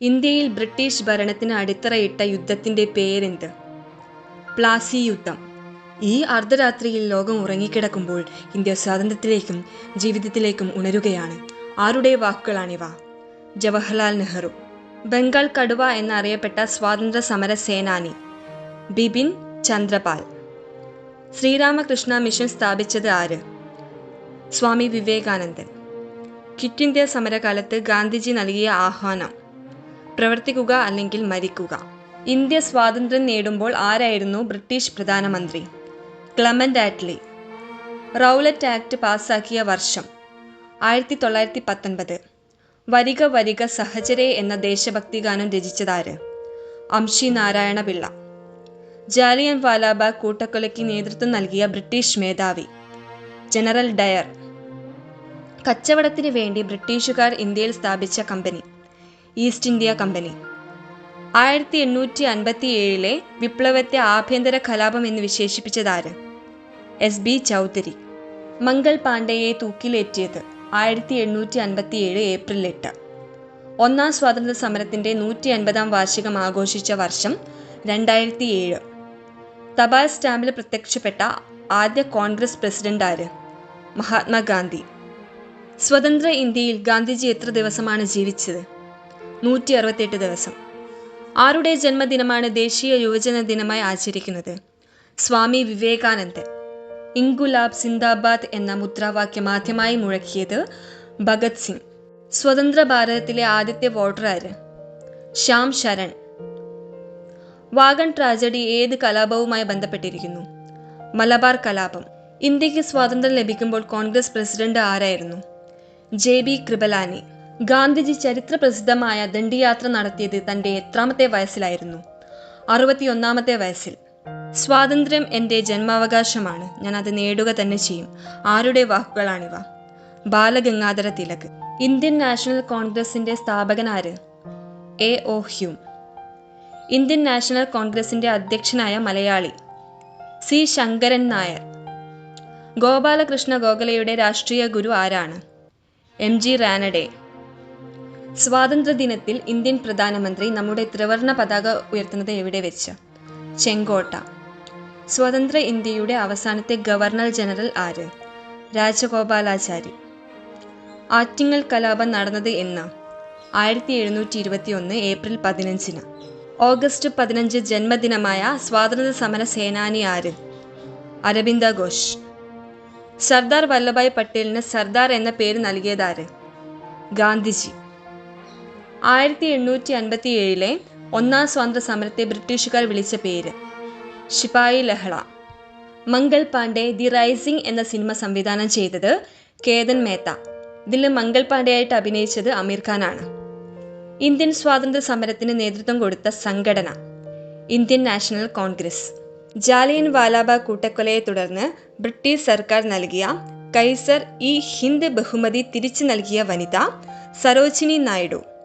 ഇന്ത്യയിൽ ബ്രിട്ടീഷ് ഭരണത്തിന് അടിത്തറയിട്ട യുദ്ധത്തിന്റെ പേരെന്ത്? പ്ലാസി യുദ്ധം. ഈ അർദ്ധരാത്രിയിൽ ലോകം ഉറങ്ങിക്കിടക്കുമ്പോൾ ഇന്ത്യ സ്വാതന്ത്ര്യത്തിലേക്കും ജീവിതത്തിലേക്കും ഉണരുകയാണ്. ആരുടെ വാക്കുകളാണിവ? ജവഹർലാൽ നെഹ്റു. ബംഗാൾ കടുവ എന്നറിയപ്പെട്ട സ്വാതന്ത്ര്യ സമര സേനാനി ബിപിൻ ചന്ദ്രപാൽ. ശ്രീരാമകൃഷ്ണ മിഷൻ സ്ഥാപിച്ചത് ആര്? സ്വാമി വിവേകാനന്ദൻ. ക്വിറ്റ് ഇന്ത്യ സമരകാലത്ത് ഗാന്ധിജി നൽകിയ ആഹ്വാനം പ്രവർത്തിക്കുക അല്ലെങ്കിൽ മരിക്കുക. ഇന്ത്യ സ്വാതന്ത്ര്യം നേടുമ്പോൾ ആരായിരുന്നു ബ്രിട്ടീഷ് പ്രധാനമന്ത്രി? Clement Attlee. റൗലറ്റ് ആക്ട് പാസാക്കിയ വർഷം ആയിരത്തി തൊള്ളായിരത്തി പത്തൊൻപത് വരിക വരിക സഹചരെ എന്ന ദേശഭക്തി ഗാനം രചിച്ചതാര്? അംഷി നാരായണ പിള്ള. ജാലിയൻ വാലാബാഗ് കൂട്ടക്കൊലയ്ക്ക് നേതൃത്വം നൽകിയ ബ്രിട്ടീഷ് മേധാവി ജനറൽ ഡയർ. കച്ചവടത്തിന് വേണ്ടി ബ്രിട്ടീഷുകാർ ഇന്ത്യയിൽ സ്ഥാപിച്ച കമ്പനി. East India company. ആയിരത്തി എണ്ണൂറ്റി അൻപത്തി ഏഴിലെ വിപ്ലവത്തെ ആഭ്യന്തര കലാപം എന്ന് വിശേഷിപ്പിച്ചതാര്? S B Chaudhary. മംഗൾ പാണ്ഡെയെ തൂക്കിലേറ്റിയത് ആയിരത്തി എണ്ണൂറ്റി അൻപത്തി ഏഴ് ഏപ്രിൽ എട്ട്. ഒന്നാം സ്വാതന്ത്ര്യ സമരത്തിന്റെ നൂറ്റി അൻപതാം വാർഷികം ആഘോഷിച്ച വർഷം രണ്ടായിരത്തി ഏഴ് തപാൽ സ്റ്റാമ്പിൽ പ്രത്യക്ഷപ്പെട്ട ആദ്യ കോൺഗ്രസ് പ്രസിഡന്റ് ആര്? മഹാത്മാഗാന്ധി. സ്വതന്ത്ര ഇന്ത്യയിൽ ഗാന്ധിജി എത്ര ദിവസമാണ് ജീവിച്ചത്? നൂറ്റി അറുപത്തെട്ട് ദിവസം. ആരുടെ ജന്മദിനമാണ് ദേശീയ യുവജന ദിനമായി ആചരിക്കുന്നത്? സ്വാമി വിവേകാനന്ദൻ. ഇൻഗുലാബ് സിന്ദാബാദ് എന്ന മുദ്രാവാക്യം ആദ്യമായി മുഴക്കിയത് ഭഗത് സിംഗ്. സ്വതന്ത്ര ഭാരതത്തിലെ ആദ്യത്തെ വോട്ടർ ആര്? ശ്യാം ശരൺ. വാഗൺ ട്രാജഡി ഏത് കലാപവുമായി ബന്ധപ്പെട്ടിരിക്കുന്നു? മലബാർ കലാപം. ഇന്ത്യയ്ക്ക് സ്വാതന്ത്ര്യം ലഭിക്കുമ്പോൾ കോൺഗ്രസ് പ്രസിഡന്റ് ആരായിരുന്നു? J B Kripalani. ഗാന്ധിജി ചരിത്ര പ്രസിദ്ധമായ ദണ്ഡിയാത്ര നടത്തിയത് തന്റെ എത്രാമത്തെ വയസ്സിലായിരുന്നു. അറുപത്തിയൊന്നാമത്തെ വയസ്സിൽ. സ്വാതന്ത്ര്യം എന്റെ ജന്മാവകാശമാണ്. ഞാൻ അത് നേടുക തന്നെ ചെയ്യും. ആരുടെ വാക്കുകളാണിവ? ബാലഗംഗാധര തിലക്. ഇന്ത്യൻ നാഷണൽ കോൺഗ്രസിന്റെ സ്ഥാപകനാര് A. O. Hume. Indian National കോൺഗ്രസിന്റെ അധ്യക്ഷനായ മലയാളി സി. ശങ്കരൻ നായർ. ഗോപാലകൃഷ്ണ ഗോഖലയുടെ രാഷ്ട്രീയ ഗുരു ആരാണ്? എം. ജി. റാനഡെ. സ്വാതന്ത്ര്യദിനത്തിൽ ഇന്ത്യൻ പ്രധാനമന്ത്രി നമ്മുടെ ത്രിവർണ പതാക ഉയർത്തുന്നത് എവിടെ വെച്ച്? ചെങ്കോട്ട. സ്വതന്ത്ര ഇന്ത്യയുടെ അവസാനത്തെ ഗവർണർ ജനറൽ ആര്? രാജഗോപാലാചാരി. ആറ്റിങ്ങൽ കലാപം നടന്നത് എന്ന്? ആയിരത്തി എഴുന്നൂറ്റി ഇരുപത്തി ഒന്ന് ഏപ്രിൽ പതിനഞ്ചിന്. ഓഗസ്റ്റ് പതിനഞ്ച് ജന്മദിനമായ സ്വാതന്ത്ര്യ സമര സേനാനി ആര്? അരവിന്ദ ഘോഷ്. സർദാർ വല്ലഭായ് പട്ടേലിന് സർദാർ എന്ന പേര് നൽകിയതാര് ഗാന്ധിജി. ആയിരത്തി എണ്ണൂറ്റി അൻപത്തി ഏഴിലെ ഒന്നാം സ്വാതന്ത്ര്യ സമരത്തെ ബ്രിട്ടീഷുകാർ വിളിച്ച പേര്. ശിപായി ലഹള. മംഗൾ പാണ്ഡെ ദി റൈസിംഗ് എന്ന സിനിമ സംവിധാനം ചെയ്തത് കേതൻ മേത്ത. ഇതിൽ മംഗൾ പാണ്ഡെയായിട്ട് അഭിനയിച്ചത് അമീർ ഖാനാണ് ഇന്ത്യൻ സ്വാതന്ത്ര്യ സമരത്തിന് നേതൃത്വം കൊടുത്ത സംഘടന. Indian National Congress. Jallian Walabagh കൂട്ടക്കൊലയെ തുടർന്ന് ബ്രിട്ടീഷ് സർക്കാർ നൽകിയ കൈസർ ഈ ഹിന്ദ് ബഹുമതി തിരിച്ചു നൽകിയ വനിത സരോജിനി നായിഡു.